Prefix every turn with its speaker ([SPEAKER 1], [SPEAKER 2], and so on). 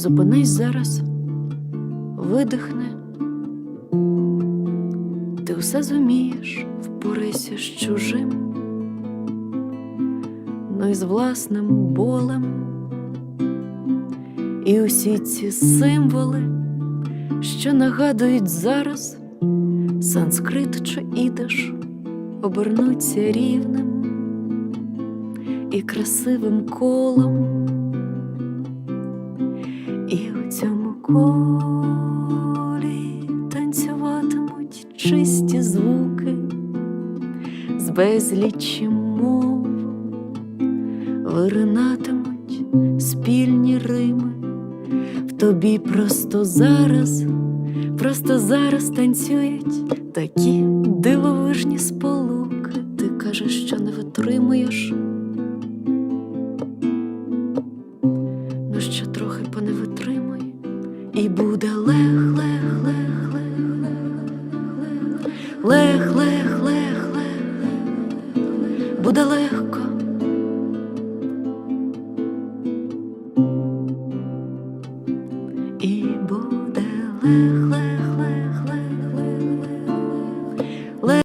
[SPEAKER 1] Зупинись зараз, видихни. Ти усе зумієш, впорайся з чужим, ну і з власним болем. І усі ці символи, що нагадують зараз санскрит чи ідиш, обернуться рівним і красивим колом. Цьому колі танцюватимуть чисті звуки з безлічі мов, виринатимуть спільні рими. В тобі просто зараз, просто зараз танцюють такі дивовижні сполуки. Ти кажеш, що не витримуєш. Ну ще трохи поневитримуй, і буде лех, лех, лех, лех, лех, лех, лех, лех, буде легко. І буде лех,